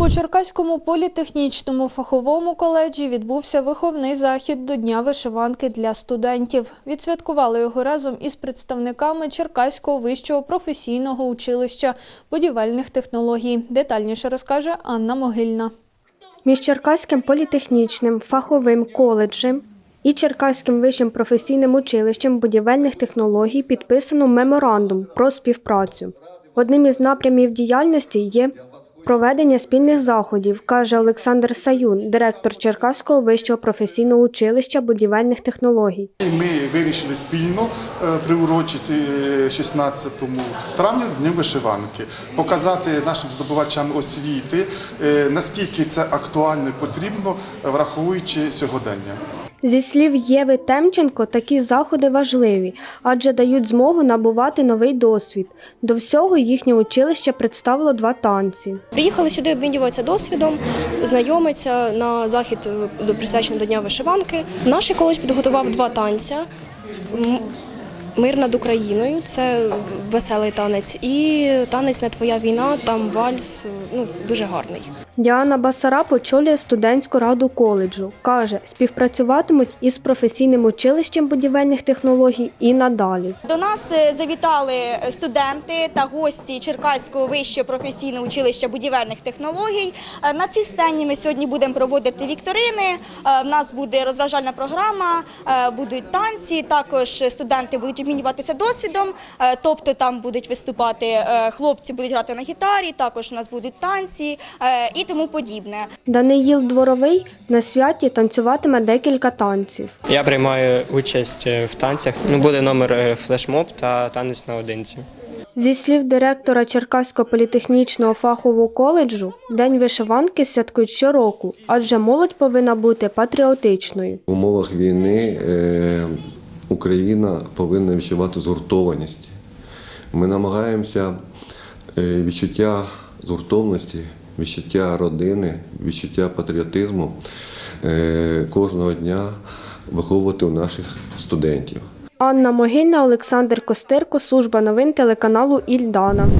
У Черкаському політехнічному фаховому коледжі відбувся виховний захід до Дня вишиванки для студентів. Відсвяткували його разом із представниками Черкаського вищого професійного училища будівельних технологій. Детальніше розкаже Анна Могильна. Між Черкаським політехнічним фаховим коледжем і Черкаським вищим професійним училищем будівельних технологій підписано меморандум про співпрацю. Одним із напрямів діяльності є проведення спільних заходів, каже Олександр Саюн, директор Черкаського вищого професійного училища будівельних технологій. Ми вирішили спільно е, приурочити е, 16 травня Дню вишиванки, показати нашим здобувачам освіти, е, наскільки це актуально і потрібно, е, враховуючи сьогодення. Зі слів Єви Темченко, такі заходи важливі, адже дають змогу набувати новий досвід. До всього їхнє училище представило два танці. Приїхали сюди обмінюватися досвідом, знайомитися на захід до присвячений до Дня вишиванки. Наш коледж підготував два танця. Мир над Україною це веселий танець, і танець не твоя війна, там вальс ну дуже гарний. Діана Басараб очолює студентську раду коледжу. Каже, співпрацюватимуть із професійним училищем будівельних технологій і надалі. До нас е, завітали студенти та гості Черкаського вищого професійного училища будівельних технологій. Е, На цій сцені ми сьогодні будемо проводити вікторини. Е, В нас буде розважальна програма, будуть танці. Також студенти будуть обмінюватися досвідом. Тобто там будуть виступати хлопці, будуть грати на гітарі. Також у нас будуть танці і тому подібне. Даниїл Дворовий на святі танцюватиме декілька танців. Я приймаю участь е, в танцях. Ну, буде номер е, флешмоб та танець наодинці. Зі слів директора Черкаського політехнічного фахового коледжу, День вишиванки святкують щороку, адже молодь повинна бути патріотичною. В умовах війни е, Україна повинна відчувати згуртованість. Ми намагаємося відчуття згуртовності, відчуття родини, відчуття патріотизму е, кожного дня виховувати у наших студентів. Анна Могильна, Олександр Костерко, служба новин телеканалу Ільдана.